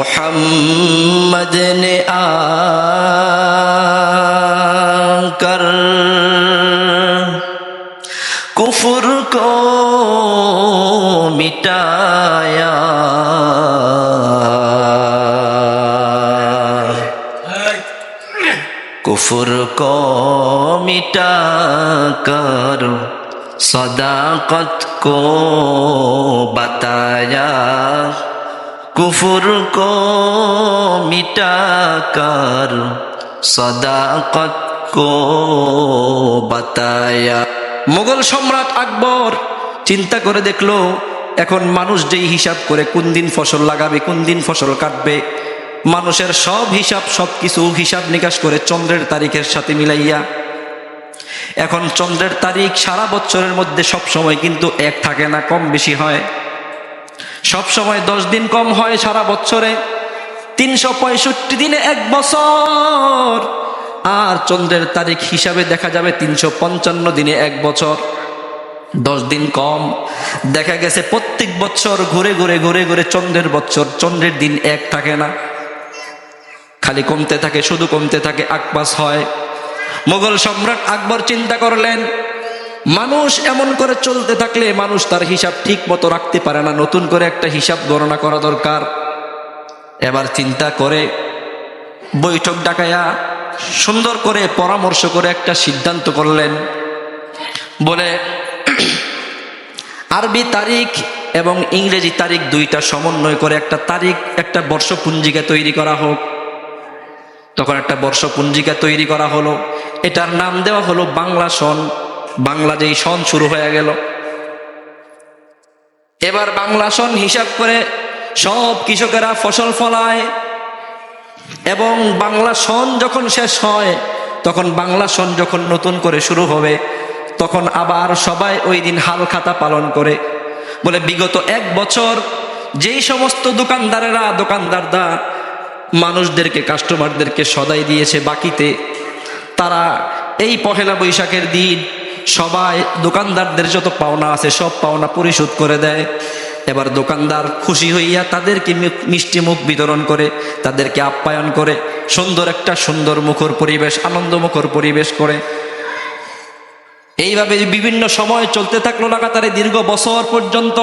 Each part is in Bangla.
মোহাম্মদ নে আকর কুফর কো মিটায়া। কুফর কো মিটাকর সদাকত কো বাতা কুফুর কো মিটাকার সদাকত কো বাতায়া। মোগল সম্রাট আকবর চিন্তা করে দেখল, এখন মানুষ যেই হিসাব করে কোন দিন ফসল লাগাবে, কোন দিন ফসল কাটবে, মানুষের সব হিসাব সব কিছু হিসাব নিকাশ করে চন্দ্রের তারিখের সাথে মিলাইয়া। এখন চন্দ্রের তারিখ সারা বছরের মধ্যে সব সময় কিন্তু এক থাকে না, কম বেশি হয়। সব সময় দশ দিন কম হয় সারা বছরে। তিনশো পঁয়ষট্টি দিনে এক বছর। আর চন্দ্রের তারিখ হিসাবে দেখা যাবে তিনশো পঞ্চান্ন দিনে এক বছর। দশ দিন কম। দেখা গেছে প্রত্যেক বছর ঘুরে ঘুরে ঘুরে ঘুরে চন্দ্রের বছর। চন্দ্রের দিন এক থাকে না। খালি কমতে থাকে, শুধু কমতে থাকে, আকবাস হয়। মোগল সম্রাট আকবর চিন্তা করলেন মানুষ এমন করে চলতে থাকলে মানুষ তার হিসাব ঠিক মতো রাখতে পারে না। নতুন করে একটা হিসাব গণনা করা দরকার। এবার চিন্তা করে, বৈঠক ডাকায়া সুন্দর করে পরামর্শ করে একটা সিদ্ধান্ত করলেন। বলে, আরবি তারিখ এবং ইংরেজি তারিখ দুইটা সমন্বয় করে একটা তারিখ, একটা বর্ষপুঞ্জিকা তৈরি করা হোক। তখন একটা বর্ষপুঞ্জিকা তৈরি করা হলো। এটার নাম দেওয়া হলো বাংলা সন। বাংলা যেই সন শুরু হয়ে গেল। এবার বাংলা সন হিসাব করে সব কৃষকেরা ফসল ফলায় এবং বাংলা সন যখন শেষ হয়, তখন বাংলা সন যখন নতুন করে শুরু হবে, তখন আবার সবাই ওই দিন হাল খাতা পালন করে। বলে বিগত এক বছর যেই সমস্ত দোকানদারেরা, দোকানদারদা মানুষদেরকে কাস্টমারদেরকে সদাই দিয়েছে বাকিতে, তারা এই পহেলা বৈশাখের দিন সবাই দোকানদারদের যত পাওনা আছে, সব পাওনা পরিশোধ করে দেয়। এবার দোকানদার খুশি হইয়া তাদেরকে মিষ্টি মুখ বিতরণ করে, তাদেরকে আপ্যায়ন করে, সুন্দর একটা সুন্দর মুখর পরিবেশ আনন্দমুখর পরিবেশ করে। এইভাবে বিভিন্ন সময় চলতে থাকল লাগাতারে দীর্ঘ বছর পর্যন্ত।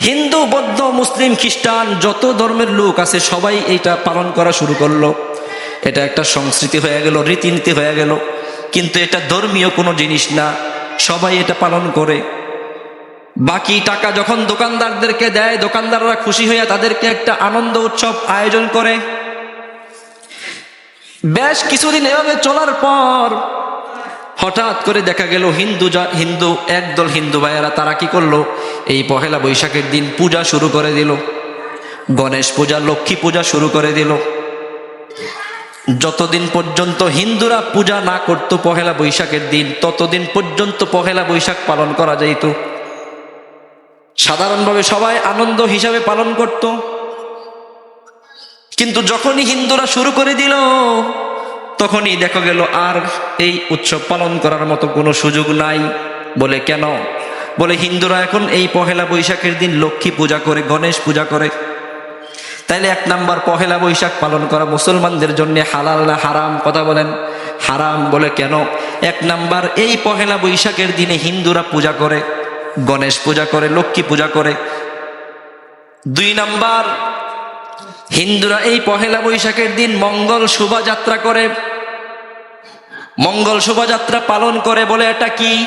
হিন্দু, বৌদ্ধ, মুসলিম, খ্রিস্টান, যত ধর্মের লোক আছে, সবাই এইটা পালন করা শুরু করল। এটা একটা সংস্কৃতি হয়ে গেল, রীতিনীতি হয়ে গেল। কিন্তু এটা ধর্মীয় কোনো জিনিস না। সবাই এটা পালন করে। বাকি টাকা যখন দোকানদারদেরকে দেয়, দোকানদাররা খুশি হইয়া তাদেরকে একটা আনন্দ উৎসব আয়োজন করে। বেশ কিছুদিন এভাবে চলার পর হঠাৎ করে দেখা গেল হিন্দু যা হিন্দু, একদল হিন্দু ভাইয়েরা তারা কি করল? এই পহেলা বৈশাখের দিন পূজা শুরু করে দিল। গণেশ পূজা, লক্ষ্মী পূজা শুরু করে দিল। যতদিন পর্যন্ত হিন্দুরা পূজা না করত পহেলা বৈশাখের দিন, ততদিন পর্যন্ত পহেলা বৈশাখ পালন করা যাইত। সাধারণভাবে সবাই আনন্দ হিসাবে পালন করত। কিন্তু যখনই হিন্দুরা শুরু করে দিল, তখনই দেখা গেল আর এই উৎসব পালন করার মতো কোনো সুযোগ নাই বলে কেন? বলে হিন্দুরা এখন এই পহেলা বৈশাখের দিন লক্ষ্মী পূজা করে, গণেশ পূজা করে। তাইলে এক নাম্বার পহেলা বৈশাখ পালন করা মুসলমানদের জন্য হালাল না হারাম কথা বলেন। হারাম বলে কেন? এক নাম্বার, এই পহেলা বৈশাখের দিনে হিন্দুরা পূজা করে, গণেশ পূজা করে, লক্ষ্মী পূজা করে। দুই নাম্বার, হিন্দুরা এই পহেলা বৈশাখের দিন মঙ্গল শোভাযাত্রা করে। মঙ্গল শোভাযাত্রা পালন করে বলে এটা কি?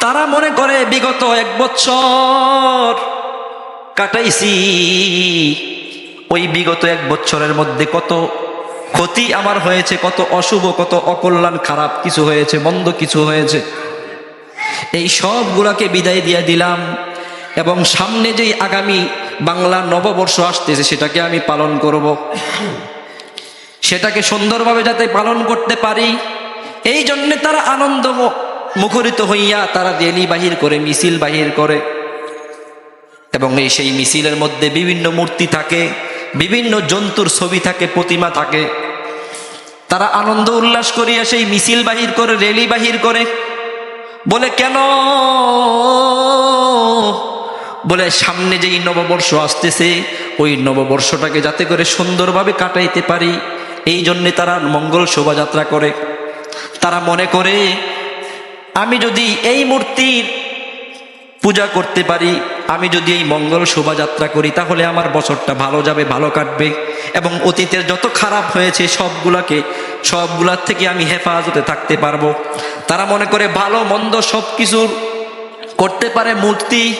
তারা মনে করে বিগত এক বছর কাটাইছি। ওই বিগত এক বছরের মধ্যে কত ক্ষতি আমার হয়েছে, কত অশুভ, কত অকল্যাণ, খারাপ কিছু হয়েছে, মন্দ কিছু হয়েছে। এই সবগুলাকে বিদায় দিয়ে দিলাম এবং সামনে যেই আগামী বাংলা নববর্ষ আসতেছে, সেটাকে আমি পালন করব। সেটাকে সুন্দরভাবে যাতে পালন করতে পারি, এই জন্যে তারা আনন্দ মুখরিত হইয়া তারা রেলি বাহির করে, মিছিল বাহির করে। এবং এই সেই মিছিলের মধ্যে বিভিন্ন মূর্তি থাকে, বিভিন্ন জন্তুর ছবি থাকে, প্রতিমা থাকে। তারা আনন্দ উল্লাস করিয়া সেই মিছিল বাহির করে রেলি বাহির করে। বলে, কেন? বলে, সামনে যেই নববর্ষ আসতেছে, ওই নববর্ষটাকে যাতে করে সুন্দরভাবে কাটাইতে পারি, এই জন্যে তারা মঙ্গল শোভাযাত্রা করে। তারা মনে করে, আমি যদি এই মূর্তির পূজা করতে পারি আমি যদি এই মঙ্গল শোভাযাত্রা করি, তাহলে আমার বছরটা ভালো যাবে, ভালো কাটবে। এবং অতীতের যত খারাপ হয়েছে, সবগুলাকে, সবগুলার থেকে আমি হেফাজতে থাকতে পারব। তারা মনে করে ভালো, মন্দ সব কিছুর করতে পারে মূর্তি।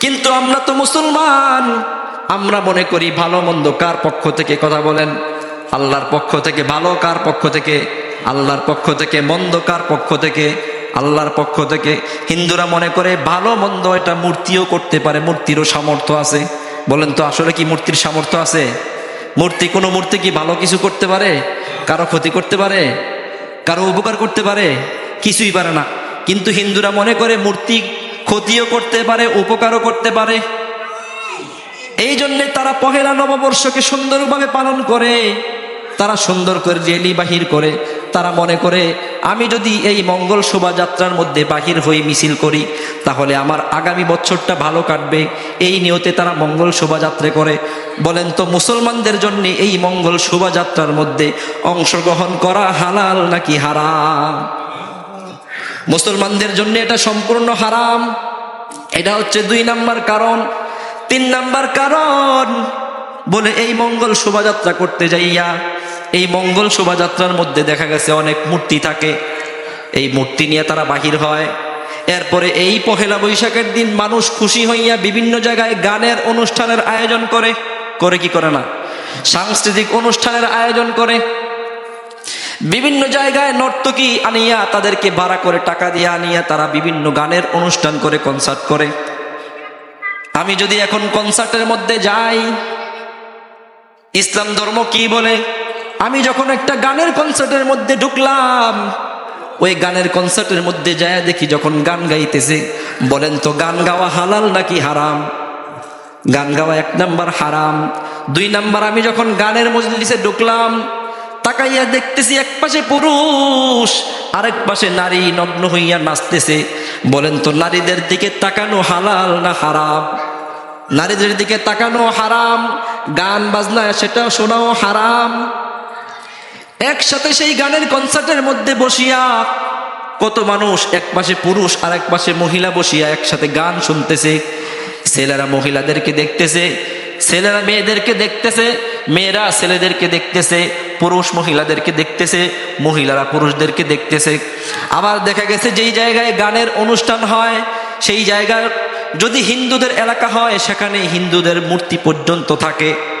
কিন্তু আমরা তো মুসলমান। আমরা মনে করি ভালো, মন্দ কার পক্ষ থেকে কথা বলেন? আল্লাহর পক্ষ থেকে ভালো কার পক্ষ থেকে? আল্লাহর পক্ষ থেকে মন্দ কার পক্ষ থেকে? আল্লাহর পক্ষ থেকে হিন্দুরা মনে করে ভালো মন্দ এটা মূর্তিও করতে পারে, মূর্তিরও সামর্থ্য আছে। বলেন তো, আসলে কি মূর্তির সামর্থ্য আছে? মূর্তি, কোনো মূর্তি কি ভালো কিছু করতে পারে? কারও ক্ষতি করতে পারে? কারও উপকার করতে পারে? কিছুই পারে না। কিন্তু হিন্দুরা মনে করে মূর্তি ক্ষতিও করতে পারে, উপকারও করতে পারে। এই জন্যে তারা পহেলা নববর্ষকে সুন্দরভাবে পালন করে। তারা সুন্দর করে রেলি বাহির করে তারা মনে করে, আমি যদি এই মঙ্গল শোভাযাত্রার মধ্যে বাহির হয়ে মিছিল করি, তাহলে আমার আগামী বছরটা ভালো কাটবে। এই নিয়তে তারা মঙ্গল শোভাযাত্রা করে। বলেন তো, মুসলমানদের জন্য এই মঙ্গল শোভাযাত্রার মধ্যে অংশগ্রহণ করা হালাল নাকি হারাম? মুসলমানদের জন্য এটা সম্পূর্ণ হারাম। এটা হচ্ছে দুই নাম্বার কারণ। তিন নাম্বার কারণ, বলে এই মঙ্গল শোভাযাত্রা করতে যাইয়া এই মঙ্গল শোভাযাত্রার মধ্যে দেখা গেছে অনেক মূর্তি থাকে। এই মূর্তি নিয়ে তারা বাহির হয়। এরপরে এই পহেলা বৈশাখের দিন মানুষ খুশি হইয়া বিভিন্ন জায়গায় গানের অনুষ্ঠানের আয়োজন করে। করে কি করে না? সাংস্কৃতিক অনুষ্ঠানের আয়োজন করে। বিভিন্ন জায়গায় নর্তকী আনিয়া তাদেরকে ভাড়া করে টাকা দিয়ে আনিয়া তারা বিভিন্ন গানের অনুষ্ঠান করে কনসার্ট করে। আমি যদি এখন কনসার্টের মধ্যে যাই, ইসলাম ধর্ম কি বলে? আমি যখন একটা গানের কনসার্টের মধ্যে ঢুকলাম, ওই গানের কনসার্টের মধ্যে যায় দেখি যখন গান গাইতেছে, বলেন তো গান গাওয়া হালাল নাকি হারাম? গান গাওয়া এক নাম্বার হারাম। দুই নাম্বার, আমি যখন গানের মজলিসে ঢুকলাম, তাকাইয়া দেখতেছি এক পাশে পুরুষ, আরেক পাশে নারী নগ্ন হইয়া নাচতেছে। বলেন তো নারীদের দিকে তাকানো হালাল না হারাম? নারীদের দিকে তাকানো হারাম, গান বাজনা সেটা শোনাও হারাম। একসাথে সেই গানের কনসার্টের মধ্যে বসিয়া কত মানুষ, এক পাশে পুরুষ আর এক পাশে মহিলা বসিয়া একসাথে গান শুনতেছে। ছেলেরা মহিলাদেরকে দেখতেছে, ছেলেরা মেয়েদেরকে দেখতেছে, মেয়েরা ছেলেদেরকে দেখতেছে, পুরুষ মহিলাদেরকে দেখতেছে, মহিলারা পুরুষদেরকে দেখতেছে। আবার দেখা গেছে যেই জায়গায় গানের অনুষ্ঠান হয়, সেই জায়গায় যদি হিন্দুদের এলাকা হয়, সেখানে হিন্দুদের মূর্তি পর্যন্ত থাকে।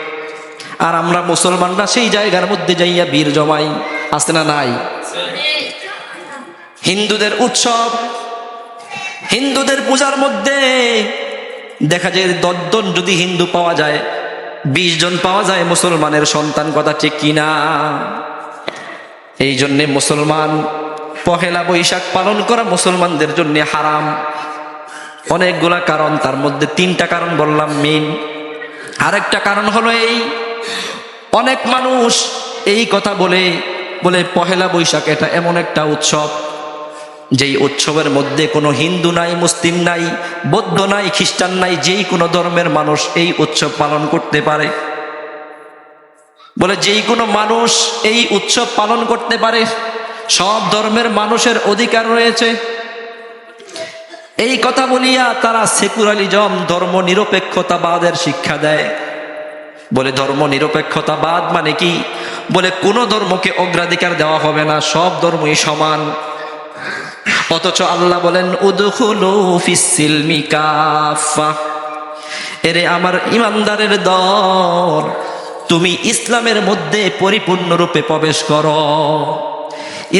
আর আমরা মুসলমানরা সেই জায়গার মধ্যে যাইয়া বীর জমাই, আছে না নাই? হিন্দুদের উৎসব, হিন্দুদের পূজার মধ্যে দেখা যায় দশজন যদি হিন্দু পাওয়া যায়, বিশ জন পাওয়া যায়, মুসলমানের সন্তান কথা ঠিক কিনা এই জন্যে মুসলমান পহেলা বৈশাখ পালন করা মুসলমানদের জন্য হারাম। অনেকগুলা কারণ, তার মধ্যে তিনটা কারণ বললাম মেন আরেকটা কারণ হলো এই অনেক মানুষ এই কথা বলে বলে পহেলা বৈশাখ এটা এমন একটা উৎসব, যেই উৎসবের মধ্যে কোনো হিন্দু নাই, মুসলিম নাই, বৌদ্ধ নাই, খ্রিস্টান নাই, যেই কোনো ধর্মের মানুষ এই উৎসব পালন করতে পারে। বলে যেই কোনো মানুষ এই উৎসব পালন করতে পারে, সব ধর্মের মানুষের অধিকার রয়েছে। এই কথা বলিয়া তারা সেকুলারিজম ধর্ম নিরপেক্ষতাবাদের শিক্ষা দেয়। বলে ধর্ম নিরপেক্ষতাবাদ মানে কি? বলে কোন ধর্মকে অগ্রাধিকার দেওয়া হবে না, সব ধর্মই সমান। অথচ আল্লাহ বলেন এরে আমার ইমানদারের দল, তুমি ইসলামের মধ্যে পরিপূর্ণরূপে প্রবেশ করো।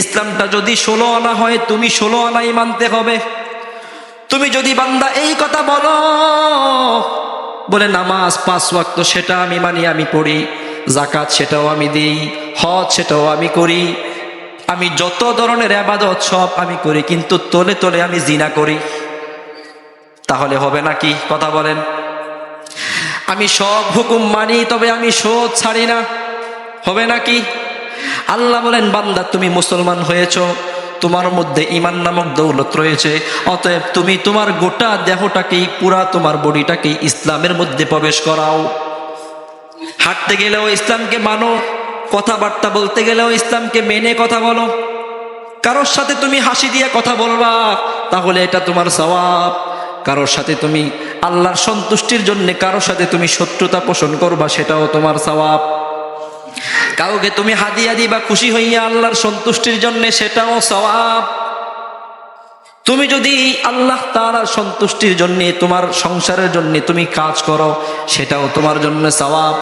ইসলামটা যদি ষোলো আনা হয়, তুমি ষোলো আনাই মানতে হবে। তুমি যদি বান্দা এই কথা বলো বলে, নামাজ পাঁচ ওয়াক্ত সেটা আমি মানি, আমি পড়ি। জাকাত সেটাও আমি দিই। হজ সেটাও আমি করি। আমি যত ধরনের আবাদত সব আমি করি, কিন্তু তলে তলে আমি জিনা করি। তাহলে হবে নাকি কথা বলেন। আমি সব হুকুম মানি, তবে আমি শোধ ছাড়ি না। হবে নাকি আল্লাহ বলেন, বান্দা, তুমি মুসলমান হয়েছ। তোমার মধ্যে ইমান নামক দৌলত রয়েছে। অতএব তুমি তোমার গোটা দেহটাকেই, পুরা তোমার বডিটাকে ইসলামের মধ্যে প্রবেশ করাও। হাঁটতে গেলেও ইসলামকে মানো, কথাবার্তা বলতে গেলেও ইসলামকে মেনে কথা বলো। কারোর সাথে তুমি হাসি দিয়ে কথা বলবা, তাহলে এটা তোমার সওয়াব। কারোর সাথে তুমি আল্লাহর সন্তুষ্টির জন্য কারোর সাথে তুমি শত্রুতা পোষণ করবা, সেটাও তোমার সওয়াব। কাউকে তুমি হাদিয়া দিবা খুশি হইয়া আল্লাহর সন্তুষ্টির জন্য সেটাও সওয়াব। তুমি যদি আল্লাহ তার সন্তুষ্টির জন্যে, তোমার সংসারের জন্য তুমি কাজ করো, সেটাও তোমার জন্য সওয়াব।